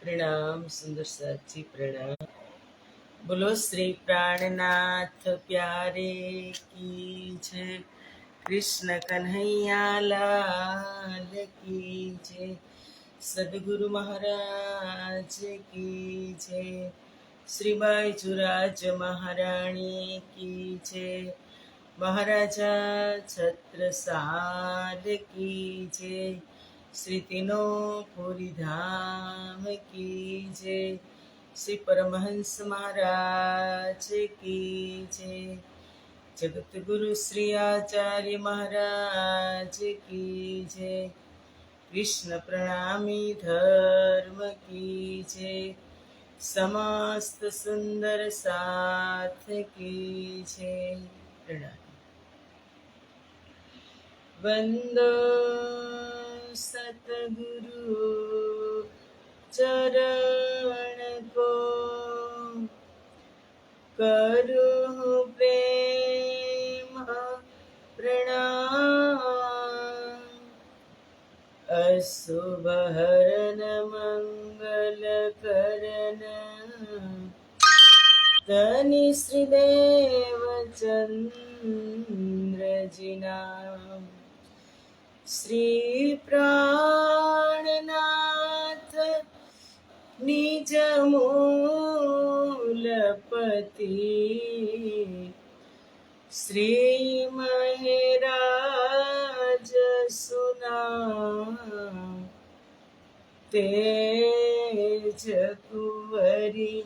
પ્રણામ, સુંદર સાચી પ્રણામ. બોલો, શ્રી પ્રાણનાથ પ્યારે કી છે કૃષ્ણ કન્હૈયાલાલ કી છે સદગુરુ મહારાજ કી છે શ્રીબાઈ ચુરાજ મહારાણી કી છે મહારાજા છત્રસાલ કી છે શ્રી તીનો પુરી ધામ કી છે શ્રી પરમહંસ મહારાજ કી છે જગતગુરુ શ્રી આચાર્ય મહારાજ કી છે કૃષ્ણ પ્રણામી ધર્મ કી જે, સમસ્ત સુંદર સાથ કી છે પ્રણામ. વંદો સતગુરુ ચરણ કો કરું પ્રેમ પ્રણામ અશુભહરણ મંગલ કરણ ધની શ્રીદેવ ચંદ્રજીના શ્રી પ્રાણનાથ નિજ મૂલપતિ શ્રી મહેરાજ સુના તેજ કુંવરી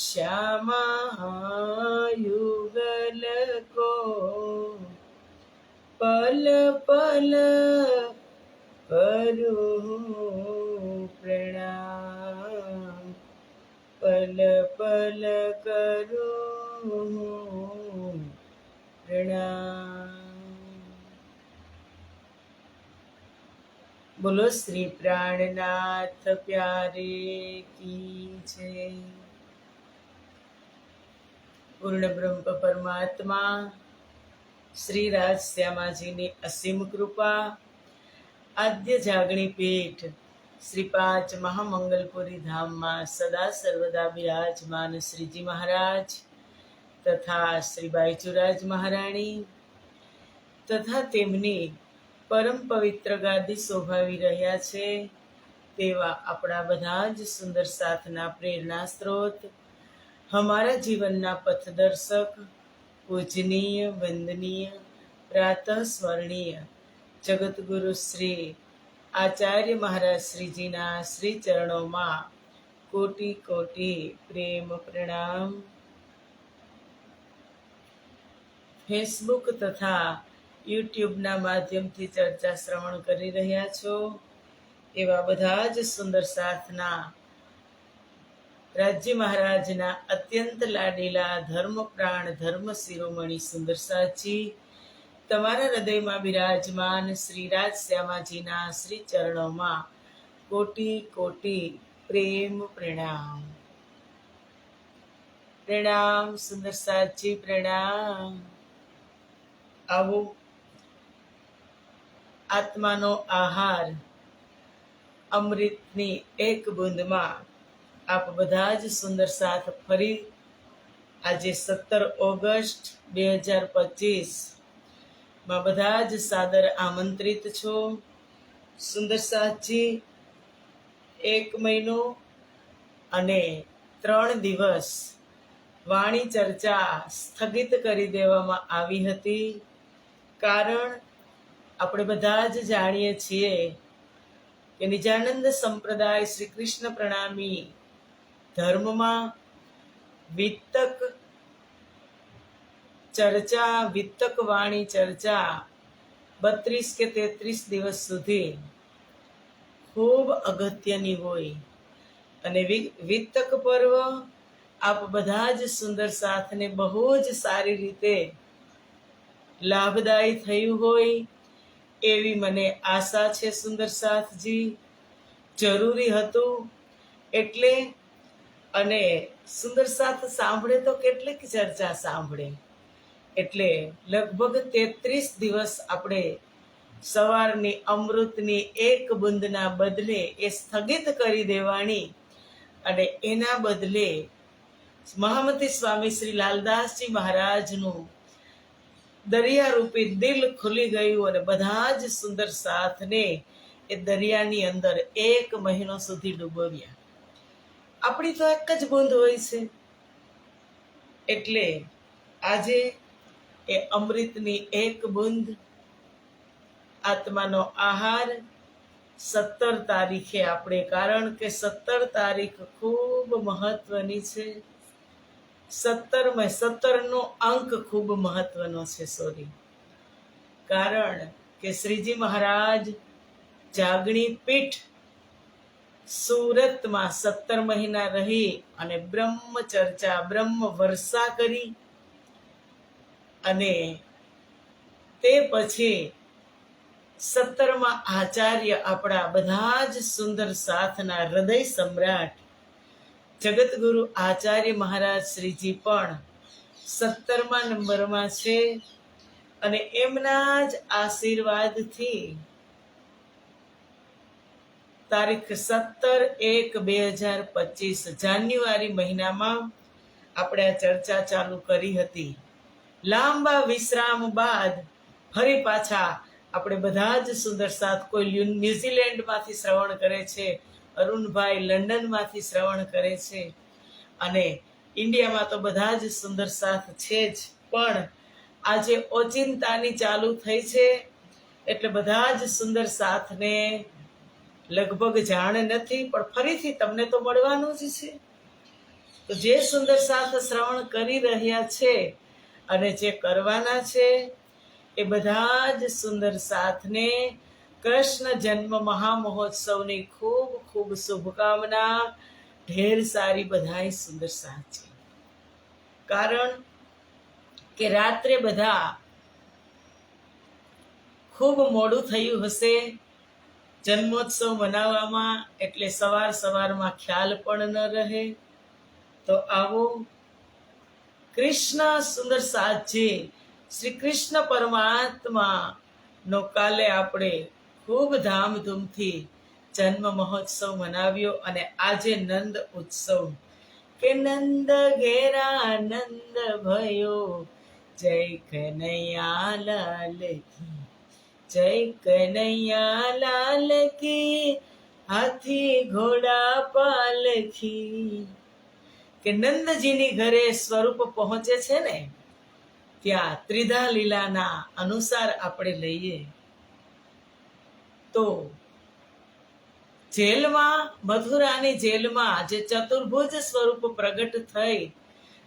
શ્યામા યુગલ કો પલ પલ કરું પ્રણામ. પલ પલ કરું પ્રણામ. બોલો, શ્રી પ્રાણનાથ પ્યારે કી છે પૂર્ણ બ્રહ્મ પરમાત્મા શ્રી રાજ શ્યામાજીની અસીમ કૃપા. આદ્ય જાગણી પીઠ શ્રી પાંચ મહામંગલપુરી ધામમાં સદા સર્વદા બિરાજમાન શ્રીજી મહારાજ તથા શ્રી બાઈચુરાજ મહારાણી તથા તેમની પરમ પવિત્ર ગાદી શોભાવી રહ્યા છે તેવા આપણા બધા જ સુંદર સાથના પ્રેરણા સ્ત્રોત. હમારા જીવનના પથદર્શક પૂજનીય, વંદનીય, પ્રાતઃ સ્મરણીય જગતગુરુ શ્રી આચાર્ય મહારાજ શ્રીજીના શ્રી ચરણોમાં કોટી કોટી પ્રેમ પ્રણામ. ફેસબુક તથા યુટ્યુબના માધ્યમથી ચર્ચા શ્રવણ કરી રહ્યા છો. એવા બધા જ સુંદર સાથના રાજ્ય મહારાજના અત્યંત લાડીલા ધર્મપ્રાણ, ધર્મ શિરોમણી સુંદર સાચી. તમારા હૃદયમાં બિરાજમાન શ્રી રાજ શ્યામાજીના શ્રી ચરણોમાં કોટી કોટી પ્રેમ, પ્રણામ. પ્રણામ, સુંદર સાચી પ્રણામ. આવો. આત્માનો આહાર અમૃતની એક બૂંદમાં આપ બધા જ સુંદર સાથ ફરી આજે સત્તર ઓગસ્ટ બે હજાર પચીસ. માં બધા જ સાદર આમંત્રિત છો. સુંદર સાથજી, એક મહિનો અને ત્રણ દિવસ વાણી ચર્ચા સ્થગિત કરી દેવામાં આવી હતી. કારણ આપણે બધા જ જાણીએ છીએ કે નિજાનંદ સંપ્રદાય શ્રી કૃષ્ણ પ્રણામી ધર્મમાં વિત્તક ચર્ચા, વિત્તક વાણી ચર્ચા બત્રીસ કે તેત્રીસ દિવસ સુધી ખૂબ અગત્યની હોય. અને વિત્તક પર્વ આપ બધા જ સુંદર સાથને બહુ જ સારી રીતે લાભદાયી થયું હોય એવી મને આશા છે, સુંદર સાથજી. જરૂરી હતું એટલે અને સુંદર સાથ સાંભળે તો કેટલીક ચર્ચા સાંભળે. એટલે લગભગ તેત્રીસ દિવસ આપણે સવારની અમૃતની એક બુંદના બદલે એ સ્થગિત કરી દેવાની અને એના બદલે મહામતી સ્વામી શ્રી લાલદાસજી મહારાજનું દરિયા રૂપી દિલ ખુલી ગયું અને બધા જ સુંદર સાથને એ દરિયાની અંદર એક મહિનો સુધી ડૂબવ્યા. આપણી તો એક જ બંધ હોય છે. એટલે આજે એ અમૃતની એક બુંદ આત્માનો આહાર સત્તર તારીખે આપણે, કારણ કે સત્તર તારીખ ખૂબ મહત્વની છે. સત્તરમાં સત્તરનો અંક ખૂબ મહત્વનો છે સોરી કારણ કે શ્રીજી મહારાજ જાગણી પીઠ સુરતમાં સત્તર મહિના રહી અને બ્રહ્મ ચર્ચા, બ્રહ્મ વર્ષા કરી અને તે પછી સત્તરમાં આચાર્ય આપણા બધા જ સુંદર સાથના હૃદય સમ્રાટ જગતગુરુ આચાર્ય મહારાજ શ્રીજી પણ સત્તરમા નંબરમાં છે અને એમના જ આશીર્વાદથી તારીખ સત્તર એક બે હજાર પચીસ જાન્યુઆરી મહિનામાં આપણે આ ચર્ચા ચાલુ કરી હતી. લાંબા વિશ્રામ બાદ ફરી પાછા આપણે બધા જ સુંદર સાથ કોઈ ન્યુઝીલેન્ડમાંથી શ્રવણ કરે છે, અરુણભાઈ લંડનમાંથી શ્રવણ કરે છે. અને ઇન્ડિયામાં તો બધા જ સુંદર સાથ છે જ, પણ આજે ઓચિંતાની ચાલુ થઈ છે. એટલે બધા જ સુંદર સાથને લગભગ જાણ નથી, પણ ફરીથી તમને તો મળવાનું જ છે. તો જે સુંદર સાથ શ્રવણ કરી રહ્યા છે અને જે કરવાના છે, એ બધા જ સુંદર સાથને કૃષ્ણ જન્મ મહામહોત્સવની ખૂબ ખૂબ શુભકામના. ઢેર સારી બધાય સુંદર સાથ છે. કારણ કે રાત્રે બધા ખૂબ મોડું થયું હશે જન્મોત્સવ મનાવવામાં એટલે સવાર સવારમાં ખ્યાલ પણ ન રહે. તો આવો કૃષ્ણ સુંદર સાચી શ્રી કૃષ્ણ પરમાત્મા નો કાલે આપણે ખૂબ ધામધૂમથી જન્મ મહોત્સવ મનાવ્યો અને આજે નંદ ઉત્સવ. કે નંદ ઘેરા નંદ ભયો, જય કનૈયા લાલ કી જય કનૈયા લાલ કી હાથી ઘોડા પાલખી. કે નંદજીની ઘરે સ્વરૂપ પહોંચે છે ને, ત્યાં ત્રિધા લીલાના અનુસાર આપણે લઈએ. તો જેલમાં, મથુરાની જેલમાં જે ચતુર્ભુજ સ્વરૂપ પ્રગટ થઈ,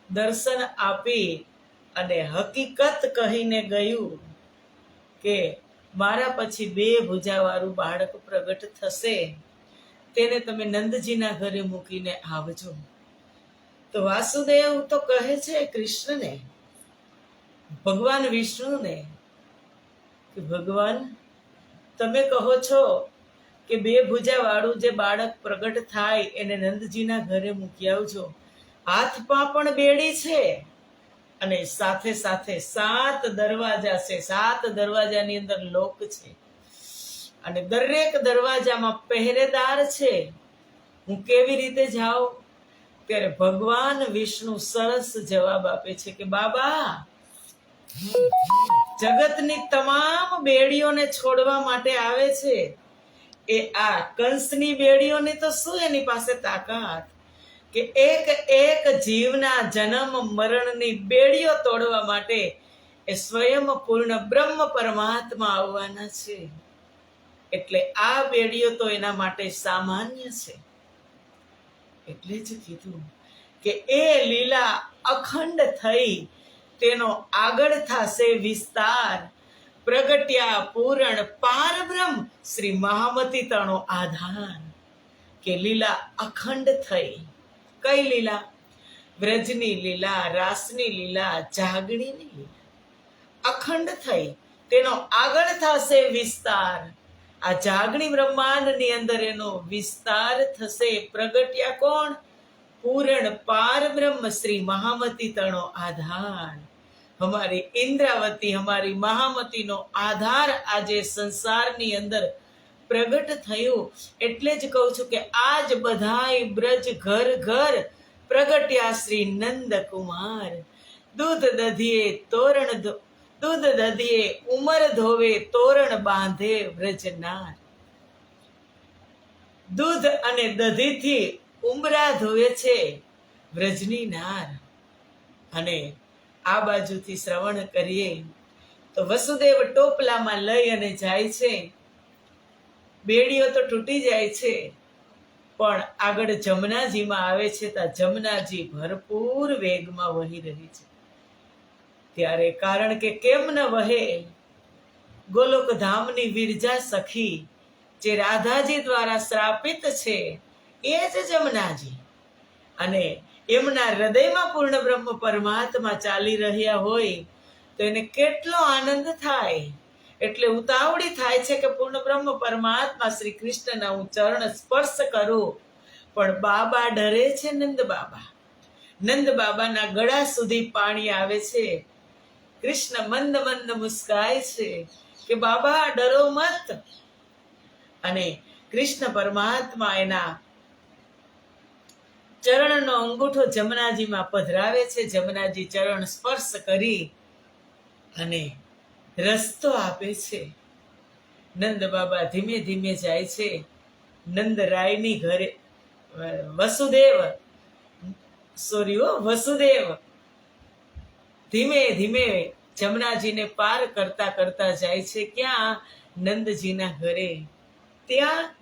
દર્શન આપી અને હકીકત કહીને ગયું કે મારા પછી બે ભુજાવાળું બાળક પ્રગટ થશે, તેને તમે નંદજીના ઘરે મૂકીને આવજો. તો વાસુદેવ તો કહે છે કૃષ્ણને, ભગવાન વિષ્ણુને, કે ભગવાન, તમે કહો છો કે બે ભુજાવાળું જે બાળક પ્રગટ થાય એને નંદજીના ઘરે મૂકી આવજો. હાથમાં પણ બેડી છે. અને સાથે સાથે સાત દરવાજા છે. સાત દરવાજાની અંદર લોક છે. અને દરેક દરવાજામાં પહેરેદાર છે. હું કેવી રીતે જાઉં? ત્યારે ભગવાન વિષ્ણુ સરસ જવાબ આપે છે કે, બાબા, જગતની તમામ બેડીઓને છોડવા માટે આવે છે. એ આ કંસની બેડીઓની તો શું એની પાસે તાકાત? કે એક એક જીવના જન્મ મરણની બેડીઓ તોડવા માટે એ સ્વયં પૂર્ણ બ્રહ્મ પરમાત્મા આવવાના છે. એટલે આ બેડીઓ તો એના માટે સામાન્ય છે. એટલે જ કીધું કે એ લીલા અખંડ થઈ તેનો આગળ થશે વિસ્તાર. પ્રગટ્યા પૂરણ પારબ્રહ્મ શ્રી મહામતી તણો આધાર. કે લીલા અખંડ થઈ. કઈ લીલા? વ્રજની લીલા, રાસની લીલા, જાગણીની લીલા. અખંડ થઈ, તેનો આગળ થશે વિસ્તાર. આ જાગણી બ્રહ્માંડની અંદર એનો વિસ્તાર થશે. પ્રગટ્યા કોણ? પૂરણ પાર બ્રહ્મ શ્રી મહામતી તણો આધાર. અમારી ઇન્દ્રાવતી અમારી મહામતીનો આધાર આજે સંસારની અંદર પ્રગટ થયું એટલે જ કહું છું કે આજ બધાય બ્રજ ઘર ઘર પ્રગટ્યા શ્રી નંદકુમાર. દૂધ દધીએ તોરણ દૂધ દધીએ ઉમર ધોવે તોરણ બાંધે વ્રજનાર. દૂધ અને દધીથી ઉમરા ધોવે છે વ્રજની નાર. અને આ બાજુથી શ્રવણ કરીએ તો વસુદેવ ટોપલામાં લઈ અને જાય છે બેડીઓ તો તૂટી જાય છે. પણ આગળ જમનાજીમાં આવે છે ત્યાં જમનાજી ભરપૂર વેગમાં વહી રહી છે. ત્યારે કારણ કે કેમ ન વહે ગોલોક ધામની વિરજા સખી જે રાધાજી દ્વારા શ્રાપિત છે, એ જ જમનાજી. અને એમના હૃદયમાં પૂર્ણ બ્રહ્મ પરમાત્મા ચાલી રહ્યા હોય, તો એને કેટલો આનંદ થાય. એટલે ઉતાવળી થાય છે કે પૂર્ણ બ્રહ્મ પરમાત્મા શ્રી કૃષ્ણના હું ચરણ સ્પર્શ કરું. પણ બાબા ડરે છે નંદ બાબા. નંદ બાબાના ગળા સુધી પાણી આવે છે. કૃષ્ણ મંદ મંદ મુસ્કાય છે કે બાબા ડરો મત. અને કૃષ્ણ પરમાત્મા એના ચરણનો અંગૂઠો જમનાજીમાં પધરાવે છે. જમનાજી ચરણ સ્પર્શ કરી અને રસ્તો આપે છે. નંદ બાબા ધીમે ધીમે જાય છે. નંદ રાયની ઘરે વસુદેવ સોરી ઓ વસુદેવ. ધીમે ધીમે જમનાજીને પાર કરતા કરતા જાય છે. ક્યાં? નંદજીના ઘરે. ત્યાં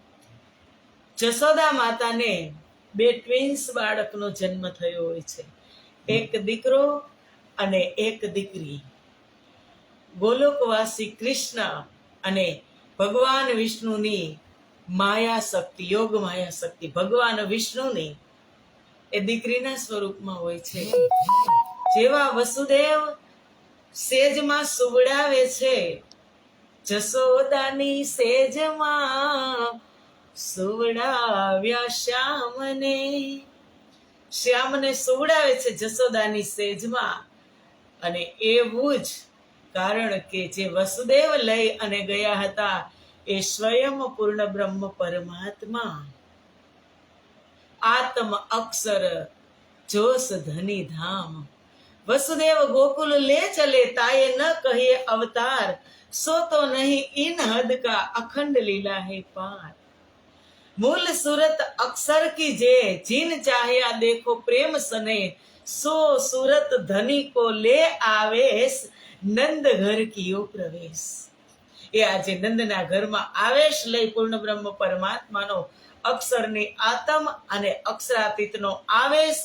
જશોદા માતાને બે ટ્વિન્સ બાળકનો જન્મ થયો હોય છે. એક દીકરો અને એક દીકરી. ગોલોકવાસી કૃષ્ણ અને ભગવાન વિષ્ણુની માયા શક્તિ, યોગ માયા શક્તિ, ભગવાન વિષ્ણુની એ દીકરીના સ્વરૂપમાં હોય છે. જેવા વસુદેવ સેજમાં સુવડાવે છે જસોદાની સેજમાં સુવડાવ્યા શ્યામને. શ્યામને સુવડાવે છે જસોદાની સેજમાં અને એવું જ કારણ કે જે વસુદેવ લઈ અને ગયા હતા એ સ્વયં પૂર્ણ બ્રહ્મ પરમાત્મા. આત્મ અક્ષર જોશ ધની ધામ. વસુદેવ ગોકુલ લે ચલે તાએ ન કહે અવતાર. સો તો નહીં ઇન હદ કા અખંડ લીલા હે પાર. મૂલ સુરત અક્ષર કી જે જીન ચાહ્યા દેખો પ્રેમ સને सो सूरत धनी को ले आवेश નંદ ઘર કિયો પ્રવેશ એ આજે નંદના ઘરમાં આવેશ લઈ પૂર્ણ બ્રહ્મ પરમાત્માનો અક્ષરની આતમ અને અક્ષરાતીતનો આવેશ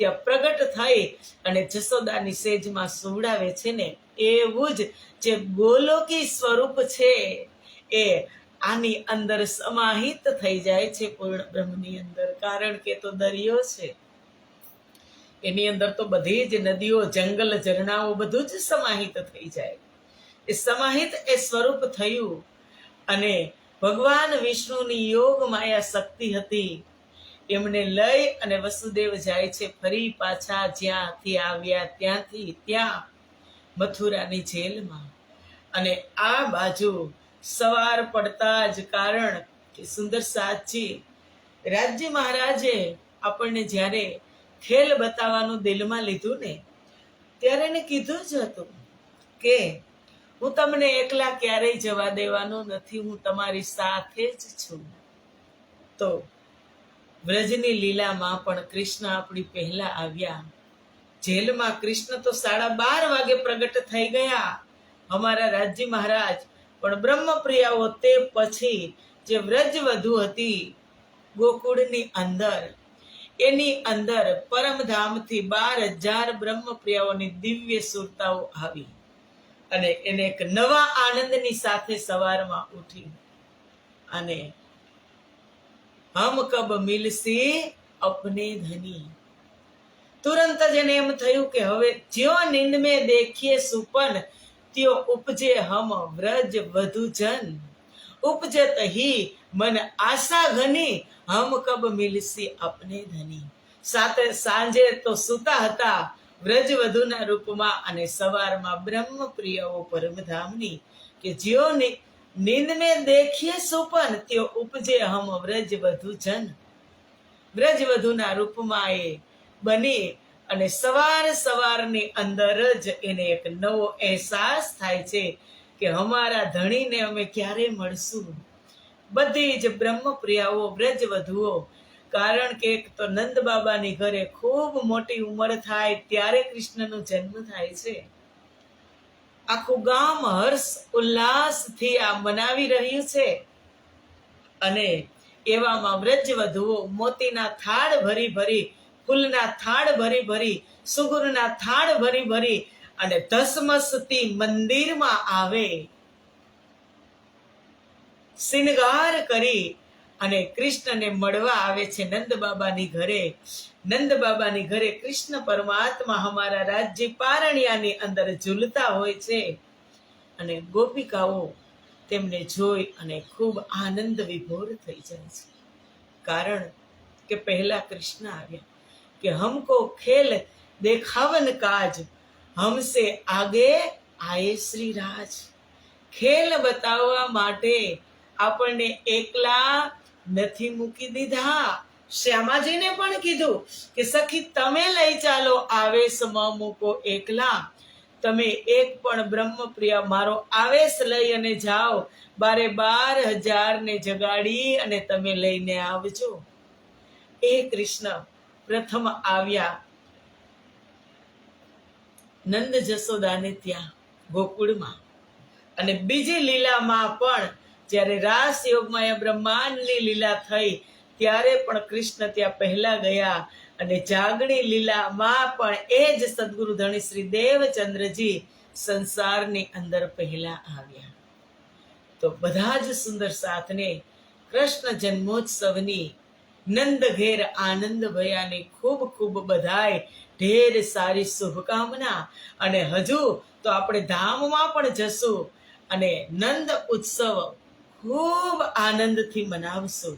ત્યાં પ્રગટ થઈ અને જસોદાની સેજમાં સુવડાવે છે ને એવું જ જે ગોલોકી સ્વરૂપ છે એ આની અંદર સમાહિત થઈ જાય છે પૂર્ણ બ્રહ્મની અંદર કારણ કે તો દરિયો છે એની અંદર તો બધી જ નદીઓ, જંગલ, ઝરણાઓ બધું જ સમાહિત થઈ જાય. એ સમાહિત એ સ્વરૂપ થયું અને ભગવાન વિષ્ણુની યોગ માયા શક્તિ હતી. એમને લઈ અને વસુદેવ જાય છે ફરી પાછા જ્યાંથી આવ્યા ત્યાંથી ત્યાં મથુરાની જેલમાં. અને આ બાજુ સવાર પડતા જ કારણ કે સુંદર સાચી. રાજ્ય મહારાજે આપણને જ્યારે ખેલ બતાવવાનું દિલમાં લીધું ને ત્યારે એને કીધું જ હતું કે, હું તમને એકલા ક્યારેય જવા દેવાનો નથી, હું તમારી સાથે જ છું. તો વ્રજની લીલામાં પણ કૃષ્ણ આપણી પહેલા આવ્યા. જેલમાં કૃષ્ણ તો સાડા બાર વાગે પ્રગટ થઈ ગયા. અમારા રાજ્ય મહારાજ, પણ બ્રહ્મપ્રિયાઓ તે પછી જે વ્રજ વધુ હતી, ગોકુળની અંદર એની અંદર પરમધામથી બાર હજાર બ્રહ્મપ્રિયાઓની દિવ્ય સુરતાઓ આવી અને એને એક નવા આનંદની સાથે સવારમાં ઉઠી. અને હમ કબ મિલસી અપને ધની. તુરંત જ એને એમ થયું કે હવે જ્યો નિંદ મેં દેખીએ સુપન, ત્યો ઉપજે હમ વ્રજ વધુ જન ઉપજત હી મન આશા ઘની હમ કબ મિલસી અપને ધની? સાથે સાંજે તો સૂતા હતા વ્રજ વધુના રૂપમાં અને સવારમાં બ્રહ્મ પ્રિયઓ પરમધામની કે જેઓની નીંદ મેં દેખીએ સુપન ત્યો ઉપજે હમ વ્રજ વધુ જન. વ્રજ વધુના રૂપમાં એ બની અને સવાર સવારની અંદર જ એને એક નવો અહેસાસ થાય છે કે અમારા ધણીને અમે ક્યારે મળશું? બધી જ બ્રહ્મપ્રિયાઓ વ્રજ વધુઓ કારણ કે તો નંદ બાબાની ઘરે ખૂબ મોટી ઉંમર થાય, ત્યારે કૃષ્ણનો જન્મ થાય છે. આખું ગામ હર્ષ ઉલ્લાસથી આ મનાવી રહ્યું છે. અને એવામાં વ્રજ વધુઓ મોતીના થાળ ભરી ભરી, ફૂલના થાળ ભરી ભરી સુગુરના થાળ ભરી ભરી અને ધસમસતી મંદિરમાં આવે. શિનગાર કરી અને કૃષ્ણને મળવા આવે છે નંદ બાબાની ઘરે. નંદ બાબાની ઘરે કૃષ્ણ પરમાત્મા અમારા રાજ્ય પારણિયાની અંદર ઝૂલતા હોય છે. અને ગોપિકાઓ તેમને જોઈ અને ખૂબ આનંદ વિભોર થઈ જાય છે. કારણ કે પહેલા કૃષ્ણ આવ્યા કે હમકો ખેલ દેખાવન કાજ, હમસે આગે આયે શ્રી રાજ. ખેલ બતાવવા માટે આપણને એકલા નથી મૂકી દીધા. શ્યામાજીને પણ કીધું કે, સખી, તમે લઈ ચાલો આવેશમાં મૂકો એકલા. તમે એક પણ બ્રહ્મપ્રિય મારો આવેશ લઈ અને જાઓ. બારે બાર હજાર ને જગાડી અને તમે લઈને આવજો. એ કૃષ્ણ પ્રથમ આવ્યા. નંદ જસોદાને ત્યાં ગોકુળમાં. અને બીજી લીલામાં પણ જ્યારે રાસ યોગમાં એ બ્રહ્માંડની લીલા થઈ, ત્યારે પણ કૃષ્ણ ત્યાં પહેલા ગયા. અને જાગણી લીલામાં પણ એ જ સદગુરુ ધણી શ્રી દેવચંદ્રજી સંસારની અંદર પહેલા આવ્યા. તો બધા જ સુંદર સાથને કૃષ્ણ જન્મોત્સવની નંદ ઘેર આનંદ ભયાને ખૂબ ખૂબ બધાય ઢેર સારી શુભકામના. અને હજુ તો આપણે ધામમાં પણ જશું. અને નંદ ઉત્સવ ખૂબ આનંદથી મનાવશો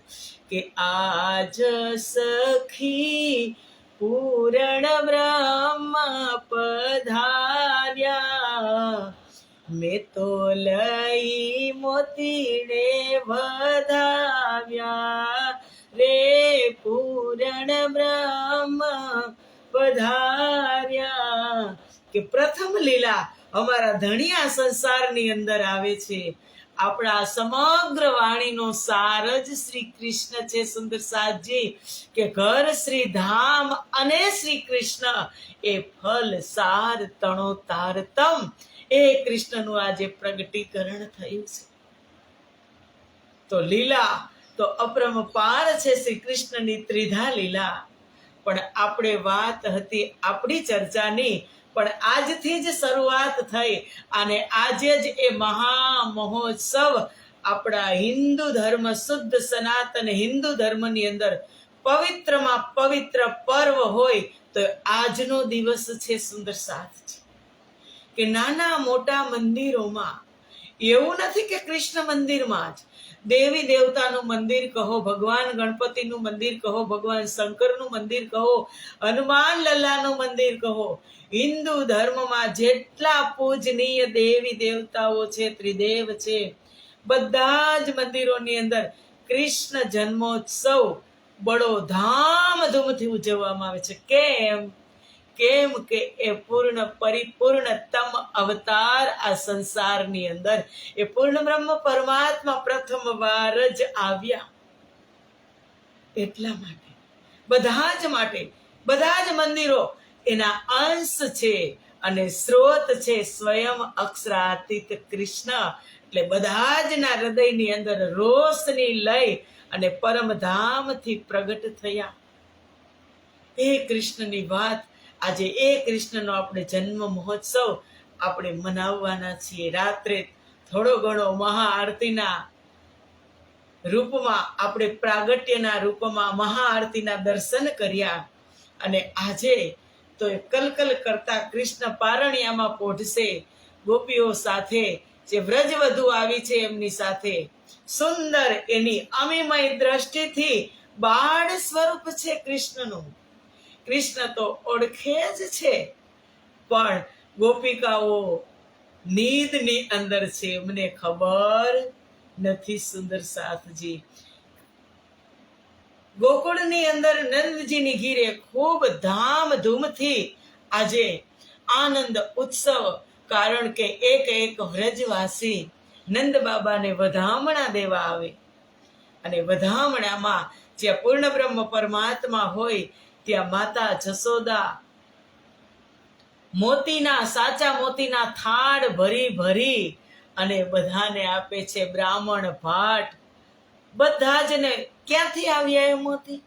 કે આજ સખી પૂરણ બ્રહ્મ પધાર્યા. મેં તો લઈ મોતીને વધાવ્યા. રે પૂરણ બ્રહ્મ પધાર્યા. કે પ્રથમ લીલા અમારા ધણિયા સંસારની અંદર આવે છે. આપણા સમગ્ર વાણીનો સાર જ શ્રી કૃષ્ણ છે, સુંદર સાજી કે ઘર શ્રી ધામ અને શ્રી કૃષ્ણ એ ફલ, સાર, તણો તારતમ એ કૃષ્ણનું આજે પ્રગટીકરણ થયું છે. તો લીલા, તો અપરંપાર છે શ્રી કૃષ્ણની ત્રિધા લીલા. પણ આપણે વાત હતી આપણી ચર્ચાની પણ આજથી જ શરૂઆત થઈ અને આજે જ એ મહા મહોત્સવ આપણા હિન્દુ ધર્મ શુદ્ધ સનાતન હિન્દુ ધર્મની અંદર પવિત્રમાં પવિત્ર પર્વ હોય તો આજનો દિવસ છે સુંદર સાથ કે નાના મોટા મંદિરોમાં, એવું નથી કે કૃષ્ણ મંદિરમાં જ, દેવી દેવતાનું મંદિર કહો, ભગવાન ગણપતિનું મંદિર કહો, ભગવાન શંકરનું મંદિર કહો, હનુમાન લલ્લાનું મંદિર કહો હિન્દુ ધર્મમાં જેટલા પૂજનીય દેવી દેવતાઓ છે, ત્રિદેવ છે, બધા જ મંદિરોની અંદર કૃષ્ણ જન્મોત્સવ બડો ધામધૂમથી ઉજવવામાં આવે છે. કેમ? કેમ કે એ પૂર્ણ પરિપૂર્ણતમ અવતાર આ સંસારની અંદર. એ પૂર્ણ બ્રહ્મ પરમાત્મા પ્રથમ વાર જ આવ્યા. એટલા માટે, બધા જ માટે, બધા જ મંદિરો એના અંશ છે અને સ્રોત છે સ્વયં અક્ષરાતીત કૃષ્ણ. એટલે બધા જ ના હૃદયની અંદર રોષની લઈ અને પરમધામથી પ્રગટ થયા. એ કૃષ્ણની વાત. આજે એ કૃષ્ણનો આપણે જન્મ મહોત્સવ આપણે મનાવવાના છીએ. રાત્રે થોડો ઘણો મહાઆરતીના રૂપમાં આપણે પ્રાગટ્યના રૂપમાં મહાઆરતીના દર્શન કર્યા. અને આજે તો એ કલકલ કરતા કૃષ્ણ પારણિયામાં પોઢશે ગોપીઓ સાથે જે વ્રજવધુ આવી છે એમની સાથે. સુંદર એની અમિમય દ્રષ્ટિથી બાળ સ્વરૂપ છે કૃષ્ણનું. કૃષ્ણ તો ઓળખે જ છે. પણ ગોપિકાઓ નીંદની અંદર છે. એમને ખબર નથી સુંદર સાથજી ગોકુળની અંદર નંદજીની ઘીરે ખૂબ ધામધૂમથી આજે આનંદ ઉત્સવ, કારણ કે એક એક વ્રજવાસી નંદ બાબાને વધામણા દેવા આવે. અને વધામણામાં જ્યાં પૂર્ણ બ્રહ્મ પરમાત્મા હોય, ત્યાં માતા જસોદા મોતીના, સાચા મોતીના થાળ ભરી ભરી અને બધાને આપે છે બ્રાહ્મણ ભાટ. બધા જ ને ક્યાંથી આવ્યા એ મોતી?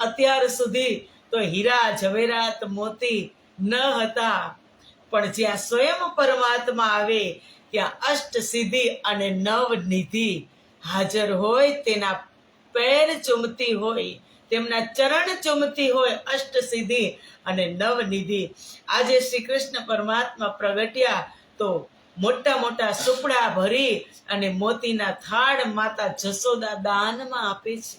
અત્યાર સુધી તો હીરા, ઝવેરાત, મોતી ન હતા. પણ જ્યાં સ્વયં પરમાત્મા આવે, ત્યાં અષ્ટ સિદ્ધિ અને નવ નિધિ હાજર હોય, તેના પેર ચૂમતી હોય, તેમના ચરણ ચૂમતી હોય અષ્ટ સિદ્ધિ અને નવ નિધિ. આજે શ્રી કૃષ્ણ પરમાત્મા પ્રગટ્યા તો મોટા મોટા સુપડા ભરી અને મોતીના થાળ માતા જસોદા દાનમાં આપે છે.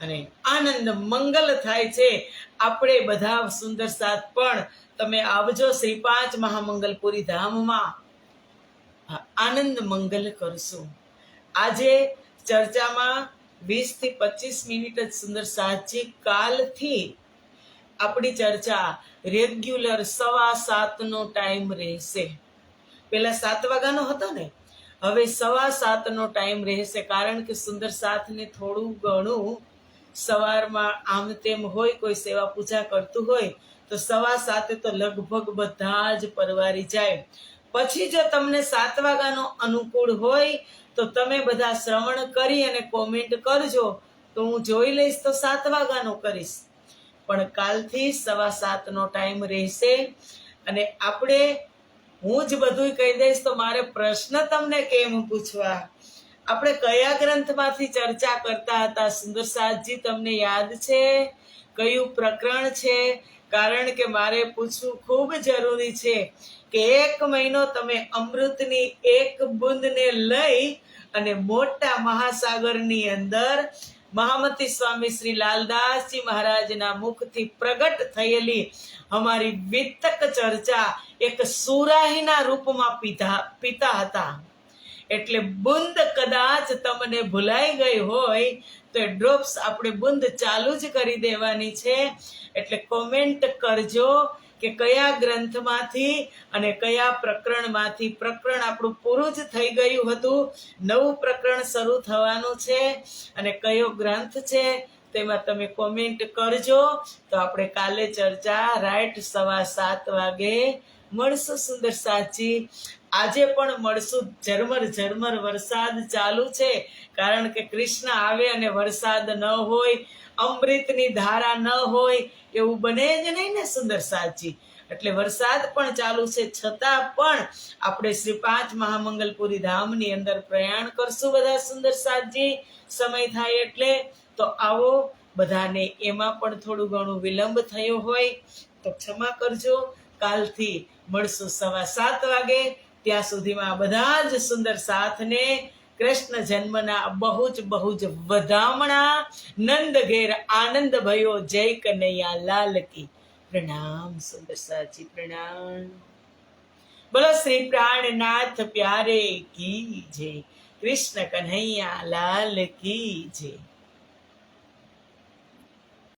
અને આનંદ મંગલ થાય છે. આપણે બધા સુંદર સાથ પણ તમે આવજો શ્રી પાંચ મહામંગલપુરી ધામમાં. આનંદ મંગલ કરશું. આજે ચર્ચામાં વીસથી પચીસ મિનિટ જ સુંદર સાહજી કાલથી આપણી ચર્ચા રેગ્યુલર સવા સાતનો ટાઈમ રહેશે. પેલા સાત વાગ્યાનો હતો ને? હવે સવા સાતનો ટાઈમ રહેશે કારણ કે સુંદર સાથને થોડું ઘણું સવારમાં આમ તેમ હોય, કોઈ સેવા પૂજા કરતું હોય, તો સવા સાતે તો લગભગ બધા જ પરવારી જાય. પછી જો તમને સાત વાગ્યાનો અનુકૂળ હોય, તો તમે બધા શ્રવણ કરી અને કોમેન્ટ કરજો. તો હું જોઈ લઈશ તો સાત વાગ્યાનો કરીશ. પણ કાલથી સવા સાતનો ટાઈમ રહેશે. અને આપણે હું જ બધું કહી દઈશ તો મારે પ્રશ્ન તમને કેમ પૂછવા? આપણે કયા ગ્રંથમાંથી ચર્ચા કરતા હતા? સુંદર સાતજી તમને યાદ છે? કયું પ્રકરણ છે? કારણ કે મારે પૂછવું ખૂબ જરૂરી છે કે એક મહિનો તમે અમૃતની એક બુંદને લઈ અને મોટા મહાસાગરની અંદર મહામતી સ્વામી શ્રી લાલદાસજી મહારાજના મુખથી પ્રગટ થયેલી અમારી વિતક ચર્ચા એક સુરાહીના રૂપમાં પીધા, પીતા હતા. એટલે બુંદ કદાચ તમને ભૂલાઈ ગઈ હોય તો એ ડ્રોપ્સ આપણે બુંદ ચાલુ જ કરી દેવાની છે. એટલે કોમેન્ટ કરજો કે કયા ગ્રંથમાંથી અને કયા પ્રકરણમાંથી પ્રકરણ આપણું પૂરું જ થઈ ગયું હતું, નવું પ્રકરણ શરૂ થવાનું છે અને કયો ગ્રંથ છે તેમાં તમે કોમેન્ટ કરજો. તો આપણે કાલે ચર્ચા રાઈટ સવા સાત વાગે મળશું સુંદર સાચી. આજે પણ મળશું ઝરમર ઝરમર વરસાદ ચાલુ છે. કારણ કે કૃષ્ણ આવે અને વરસાદ ન હોય અમૃતની ધારા ન હોય, એવું બને જ નહીં ને સુંદર સાચી. એટલે વરસાદ પણ ચાલુ છે, છતાં પણ આપણે શ્રી પાંચ મહામંગલપુરી ધામની અંદર પ્રયાણ કરશું બધા સુંદર સાતજી સમય થાય એટલે તો આવો, બધાને એમાં પણ થોડું ઘણું વિલંબ થયો હોય તો ક્ષમા કરજો. કાલથી મળશું સવા સાત વાગે. ત્યાં સુધીમાં બધા જ સુંદર સાથને કૃષ્ણ જન્મના બહુ જ બહુ જ વધામણા નંદ ઘેર આનંદ ભયો જય કનૈયા લાલ કી. પ્રણામ સુંદર સાચી પ્રણામ. બોલો શ્રી પ્રાણનાથ પ્યારે કી જય. કૃષ્ણ કન્હૈયા લાલ કી જય.